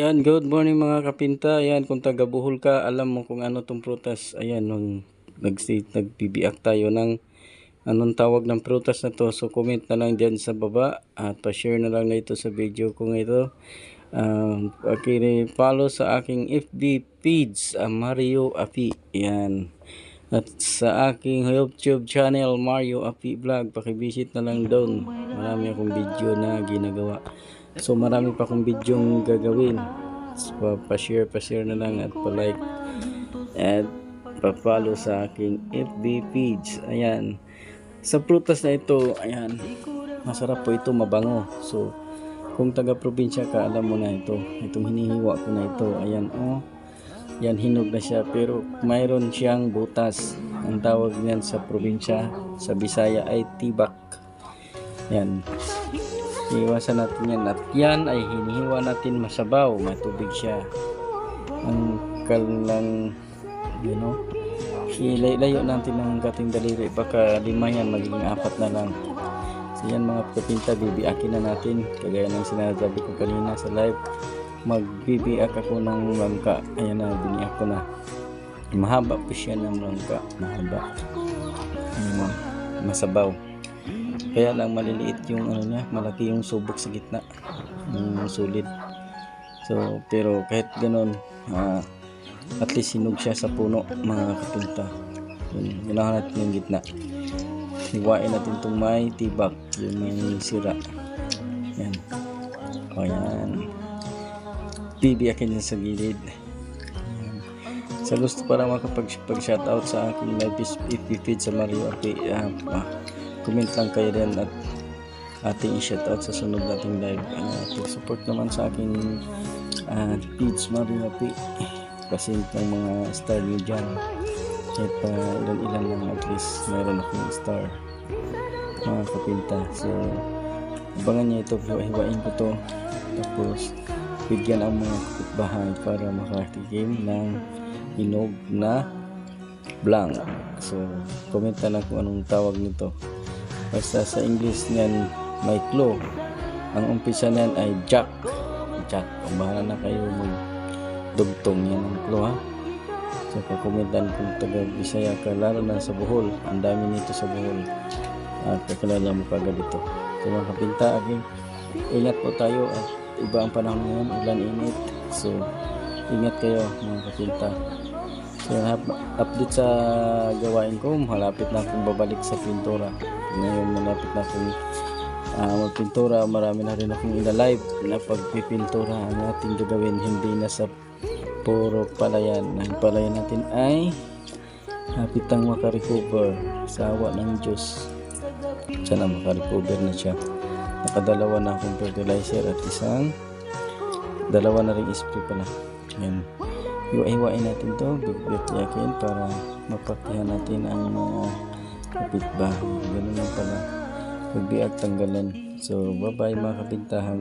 Yan, good morning mga kapinta. Yan, kung taga Bohol ka, alam mo kung ano tong prutas. Ayan, nung nagsi, nagbibiak tayo ng anong tawag ng prutas na to. So, comment na lang dyan sa baba at pa-share na lang na ito sa video kong ito. Um, follow sa aking FB page, uh, Mario Api. Yan. At sa aking YouTube channel, Mario Api Vlog, pakivisit na lang doon. Marami akong video na ginagawa. So marami pa akong video gagawin. So, pa-share, pa-share na lang at pa-like. At pa-follow sa aking FB page. Ayan. Sa prutas na ito, ayan. Masarap po ito, mabango. So, kung taga-probinsya ka, alam mo na ito. Itong hinihiwa ko na ito. Ayan, oh. Yan, hinog na siya. Pero mayroon siyang butas. Ang tawag niyan sa probinsya, sa Bisaya ay tibak. Yan. Iwasan natin yan. At yan ay hinihiwa natin masabaw. May tubig siya. Ang kalang, you know, ilayo natin ng gating daliri. Baka lima yan, magiging apat na lang. So yan mga kapinta, bibiakin na natin. Kagaya ng sinasabi ko kanina sa live. Magbibiak ako ng langka. Ayan na, biniak ko na. Mahaba po siya ng langka. Mahaba. Ayan, masabaw. Kaya lang maliliit yung ano niya, malaki yung subok sa gitna. Yung sulit. So, pero kahit ganun, ah, at least sinog siya sa puno, mga kapinta. Yun, ginahan natin yung gitna. Hiwain natin itong may tibak, yung may sira. Yan. O yan. Bibiyakin sa gilid. Yan. Sa gusto para makapag-shoutout sa aking live feed sa Mario Api, ah, ah, comment lang kayo din at ating i-shoutout sa sunod nating live. Uh, support naman sa aking uh, page Mario Api kasi ng mga star nyo dyan kahit pa ilan ilan lang at least meron akong star. Mga kapinta. So abangan nyo ito. Hiwain ko to. Tapos bigyan ang mga kapitbahay para makatikim ng hinog na blanc so comment na lang kung anong tawag nito basta sa English niyan may claw ang umpisa niyan ay jack. Jack kung bahala na kayo mag dugtong yan ang claw ha? So kakomentan kung taga Bisaya ka lalo na sa Bohol. Ang dami nito sa Bohol. At kakilala mo kagad ito. So mga kapinta aging ingat po tayo at iba ang panahon ngayon ulan init. So ingat kayo mga kapinta so update sa gawain ko malapit na akong babalik sa pintura. Ngayon malapit na akong uh, magpintura. Marami na rin akong ina-live na pagpipintura. Ang ating gagawin hindi na sa puro palayan. Ang palayan natin ay hapitang makarecover sa awa ng Diyos. Sana makarecover na siya. Nakadalawa na akong fertilizer at isang dalawa na rin spray pala. Yan iwa-iwain natin to bigbit yakin para mapaktihan natin ang mga kapitbahay. Ganun lang pala. Pagbiag tanggalan. So bye bye mga kapintahan